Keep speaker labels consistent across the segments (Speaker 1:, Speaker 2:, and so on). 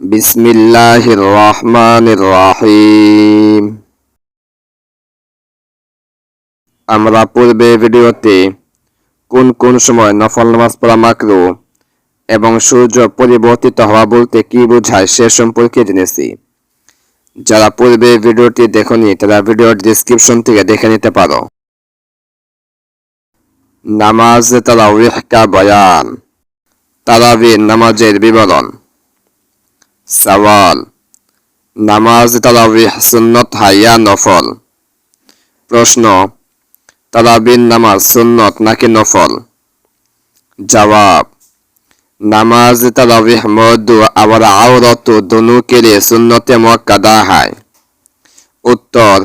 Speaker 1: বিসমিল্লাহির রহমানির রহিম আমরা পূর্বে ভিডিওতে কোন কোন সময় নফল নামাজ পড়া মাকরু এবং সূর্য পরিবর্তিত হওয়া বলতে কি বোঝায় সে সম্পর্কে জেনেছি। যারা পূর্বে ভিডিওটি দেখনি, তারা ভিডিওর ডিসক্রিপশন থেকে দেখে নিতে পারো। নামাজ তারা বয়ান। তারাবির নামাজের বিবরণ। সওয়াল, নামাজ তারাবিহ সুন্নত, হাইয়া, নফল। প্রশ্ন তারাবির নামাজ, সুন্নত নাকি নফল? জবাব, নামাজ তারাবিহ মর্দু আবার আওরত দনু কেরে সুন্নতে মক্কাদা হয়। উত্তর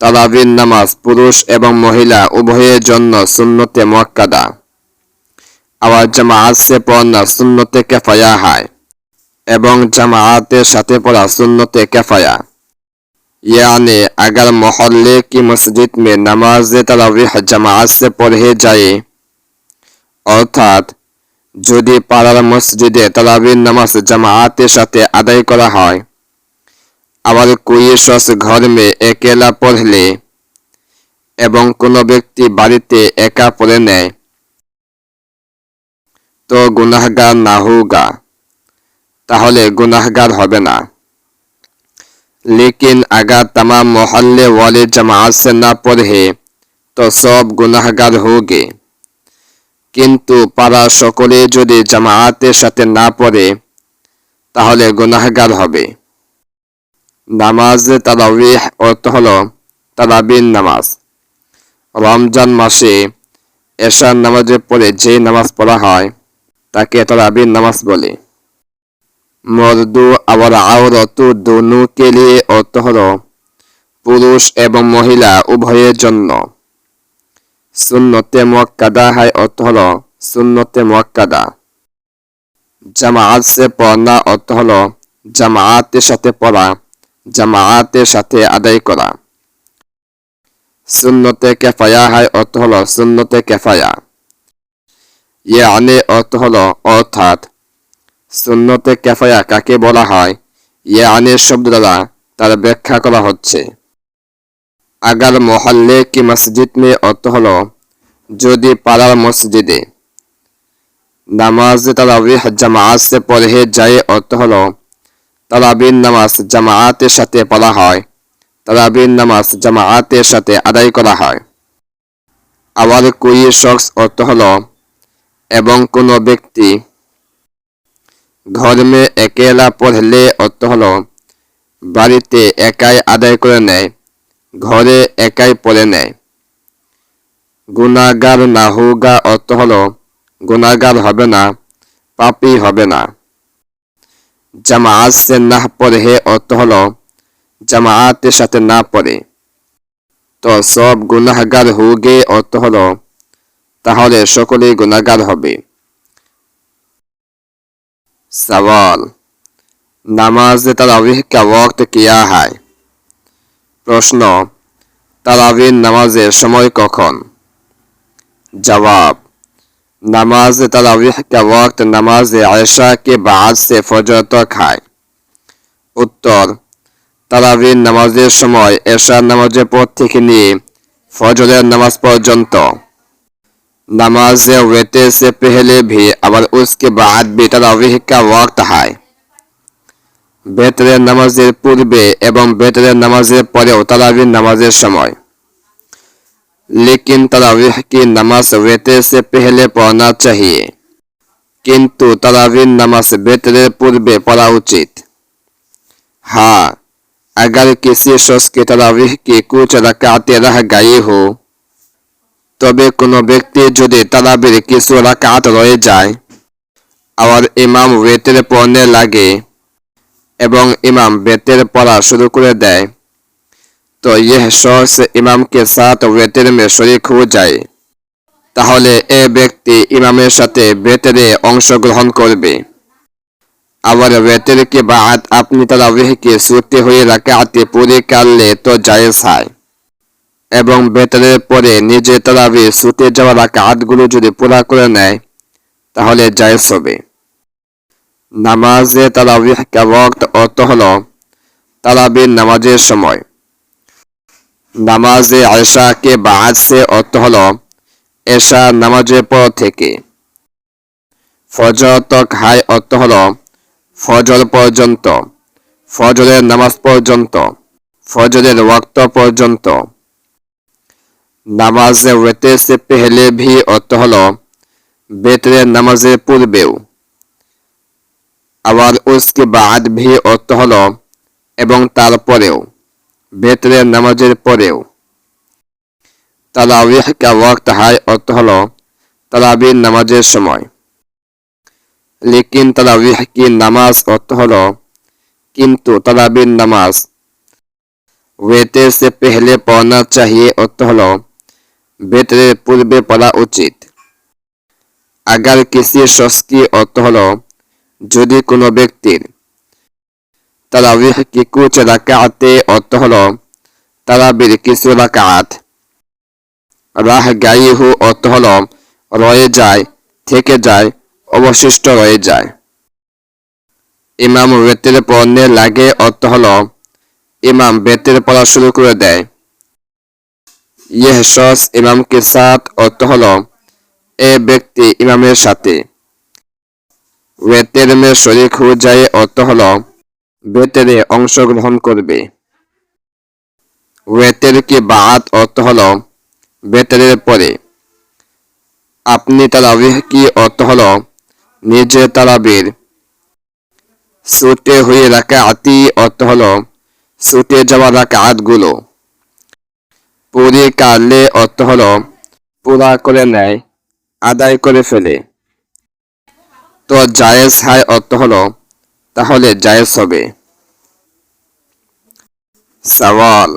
Speaker 1: তারাবির নামাজ পুরুষ এবং মহিলা উভয়ের জন্য সুন্নতে মক্কাদা আবার জামাআত সে পড়না সুন্নতে কেফায়া হয়। এবং জামায়াতের সাথে পড়া সুন্নতে কেফায়া। ইয়ানে আগার মহল্লে কি মসজিদ মে नमाज তারাবিহ জামায়াত সে পড়ে যায়। অর্থাৎ, যদি পাড়ার মসজিদে তারাবির নামাজ জামায়াতের সাথে আদায় করা হয়, আবার কুয়েশস ঘর মে একেলা পড়লে এবং কোনো ব্যক্তি বাড়িতে একা পড়ে নেয়, তো গুনাহগার না হোগা। তাহলে গুনাহগার হবে না लेकिन अगर तमाम मोहल्ले वाले जमात से ना पढ़े তো সব গুনাহগার হোগে কিন্তু পাড়া সকলে যদি জামায়াতের সাথে না পড়ে তাহলে গুনাহগার হবে নামাজ তারাবিহ অর্থ হল তারাবিন নামাজ রমজান মাসে এশার নামাজের পরে যে নামাজ পড়া হয় তাকে তারাবিন নামাজ বলে মর্দু আবার আওরত দনু কে লিয়ে অর্থ হল পুরুষ এবং মহিলা উভয়ের জন্য। সুন্নতে মক্কাদা হয় হল সুন্নতে মক্কাদা জামাআত সে পড়না অর্থ হল জামাআতের সাথে পড়া জামাআতের সাথে আদায় করা। সুন্নতে কেফায়া হয় অর্থ হল সুন্নতে কেফায়া। ইয়ানে অর্থ হল অর্থাৎ সুন্নতে কেফায়া কাকে বলা হয়? ইয়ানের শব্দ দ্বারা তার ব্যাখ্যা করা হচ্ছে। আগার মহল্লে কি মসজিদ মে অর্থ হল, যদি পাড়ার মসজিদে। নামাজ তারাবিহ জামাআত সে পড়ে যায় অর্থ হল তারাবির নামাজ জামাআতের সাথে পড়া হয় তারাবির নামাজ জামাআতের সাথে আদায় করা হয়। আবার কুই শখস অর্থ হল, এবং কোনো ব্যক্তি ঘর মে একেলা পড়লে অর্থ হল, বাড়িতে একাই আদায় করে নেয়, ঘরে একাই পড়ে নেয়। গুনাগার না হোগা অর্থ হল গুনাগার হবে না, পাপি হবে না। জামাআত সে না পড়ে অর্থ হল জামাআতের সাথে না পড়ে। তো সব গুনাহগার হোগে অর্থ হল, তাহলে সকলেই গুনাহগার হবে। सवाल नमाज तरावीह का वक्त किया है প্রশ্ন তারাবির নামাজের সময় কখন जवाब नमाज तरावीह का वक्त नमाज आयशा के बाद से फजर तक है উত্তর তারাবির নামাজের সময় এশার নামাজের পর থেকে নিয়ে ফজরের নামাজ পর্যন্ত नमाज वेते से पहले भी और उसके बाद भी तरावीह का वक्त है বেতরের নামাজের পূর্বে এবং বেতরের নামাজের পরেও তারাবির নামাজের সময় लेकिन तरावीह की नमाज वेते से पहले पढ़ना चाहिए কিন্তু তারাবির নামাজ বেতরের পূর্বে পড়া উচিত हाँ अगर किसी शख्स की तरावीह की कुछ रकातें रह गई हो তবে কোনো ব্যক্তি যদি তারাবির কিছু রাকাত রয়ে যায়, আবার ইমাম ওয়েতের পড়নে লাগে এবং ইমাম বেতের পড়া শুরু করে দেয়, তো ইহ শখস ইমাম কে সাথ ওয়েতের মে শরিক হয়ে যায়। তাহলে এ ব্যক্তি ইমামের সাথে বেতেরে অংশগ্রহণ করবে। আবার বেতের কে বাদ আপনি তারা তারাবিহকে ছুটে হয়ে রাকাতে পুরি কাটলে তো জায়েজ হয়। এবং বেতনের পরে নিজে তারাবি ছুটে যাওয়া রাকাতগুলো যদি পুরা করে নেয়, তাহলে জায়েজ হবে। নামাজে তারাবিহ কা অর্থ হলো তারাবির নামাজের সময়। নামাজে আয়সা কে বাদ সে অর্থ হল এশা নামাজের পর থেকে। ফজর তক হাই অর্থ হলো ফজর পর্যন্ত, ফজরের নামাজ পর্যন্ত, ফজরের ওয়াক্ত পর্যন্ত। নামাজে ওয়েতে সে পেহলে ভি অর্থ হল বেতরের নামাজের পূর্বেও আবার উসকে বাদ ভি অর্থ হল, এবং তারপরেও বেতরের নামাজের পরেও। তালাবিহ কা ওয়াক্ত হাই অর্থ হলো, তালাবির নামাজের সময়। লেকিন তালাবিহ কি নামাজ অর্থ হলো, কিন্তু তালাবির নামাজ ওয়েতে সে পেহলে পড়না চাহিয়ে অর্থ হলো বেতরের পূর্বে পড়া উচিত। আগার কিসি শস্কি অর্থ হল, যদি কোনো ব্যক্তির তারাবিহ কি কুচ রাকাতে অর্থ হলো, তারাবির কিছু রাকাত, রাহ গাইহু অর্থ হল, রয়ে যায়, থেকে যায়, অবশিষ্ট রয়ে যায়। ইমাম বেতের পড়নে লাগে অর্থ হল, ইমাম বেতের পড়া শুরু করে দেয়। ইহ শস ইমামকে সাথ অর্থ হলো এ ব্যক্তি ইমামের সাথে। ওয়েতের মে শরিক হয়ে যায় অর্থ হলো বেতেরে অংশগ্রহণ করবে। ওয়েতের কি বাত অর্থ হলো বেতেরের পরে। আপনি তারাবিহ কি অর্থ হলো নিজে তারাবির ছুটে হয়ে রাখা আতি অর্থ হলো ছুটে যাওয়া রাকাতগুলো পুরি কারলে অর্থ হলো পুরা করে নেয় আদায় করে ফেলে তো জায়েজ হাই অর্থ হলো তাহলে জায়েজ হবে सवाल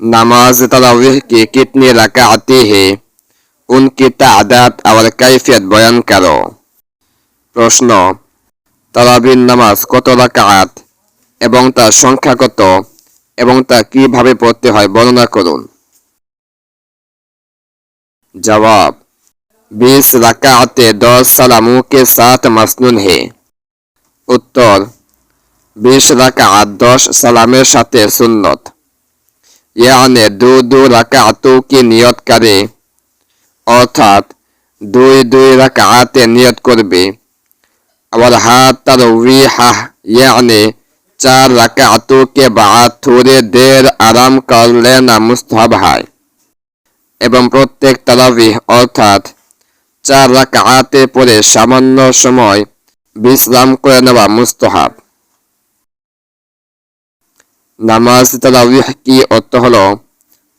Speaker 1: नमाज तरावीह की कितनी रकातें हैं उनकी तादाद और कैफियत बयान करो প্রশ্ন তারাবির নামাজ কত রাকাত এবং তার সংখ্যা কত এবং তা কিভাবে পড়তে হয় বর্ণনা করুন जवाब बीस रकाते दस सलामों के साथ मसनून है उत्तर বিশ রাকাত দশ সালামের সাথে সুন্নত ইয়ানে দু দু রাকাতু কি নিয়ত করে অর্থাৎ দুই দুই রাকাতে নিয়ত করবে আবার হাত তার হাহ ইয়ানে চার রাকাতু কে বাদ থোড়ে দের আরাম করলে না মুস্তাহাব হয়। এবং প্রত্যেক তারাবিহ অর্থাৎ চার রাকাতে পরে সামান্য সময় বিশ্রাম করে নেওয়া মুস্তাহাব। নামাজ তারাবিহ কি অর্থ হলো?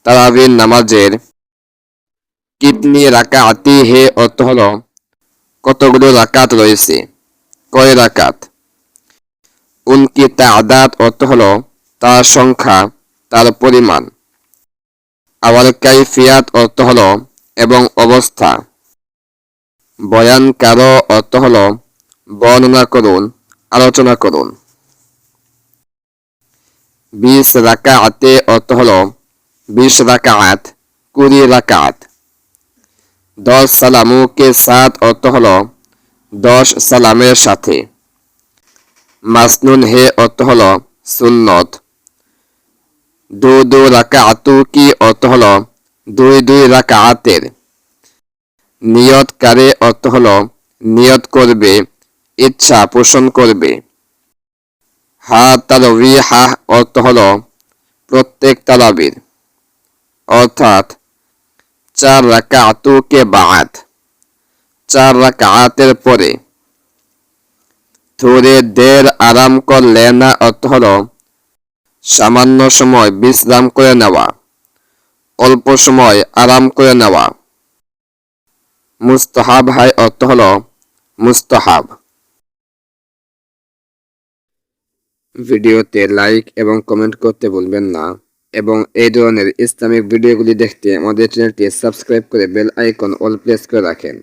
Speaker 1: তারাবির নামাজের কিডনি কিতনি রাকাতি হে অর্থ হলো, কতগুলো রাকাত রয়েছে? কয় রাকাত? উনকি তাদাত অর্থ হলো তার সংখ্যা, তার পরিমাণ। আবার কাইফিয়াত অর্থ হলো এবং অবস্থা। বয়ান কারও অর্থ হলো বর্ণনা করুন, আলোচনা করুন। বিশ রাকা আতে অর্থ হল বিশ রাকাত কুড়ি রাকাত দশ সালামুকে সাত অর্থ হল দশ সালামের সাথে। মাসনুন হে অর্থ হল সুন্নত। দু দু রাকা আতু কি অর্থ হল দুই দুই রাকা আতের নিয়ত কারে অর্থ হল নিয়ত করবে, ইচ্ছা পোষণ করবে। হা তালবি হা অর্থ হল প্রত্যেক তালাবির অর্থাৎ চার রাকাতুকে বাদ, চার রাকা আতের পরে। দের আরাম করলে না অর্থ হলো সামান্য সময় বিশ্রাম করে নেওয়া, অল্প সময় আরাম করে নেওয়া। মুস্তাহাব হাই অর্থ হলো মুস্তাহাব। ভিডিওতে লাইক এবং কমেন্ট করতে ভুলবেন না এবং এই ধরনের ইসলামিক ভিডিওগুলি দেখতে আমাদের চ্যানেলটি সাবস্ক্রাইব করে বেল আইকন অল প্রেস করে রাখেন।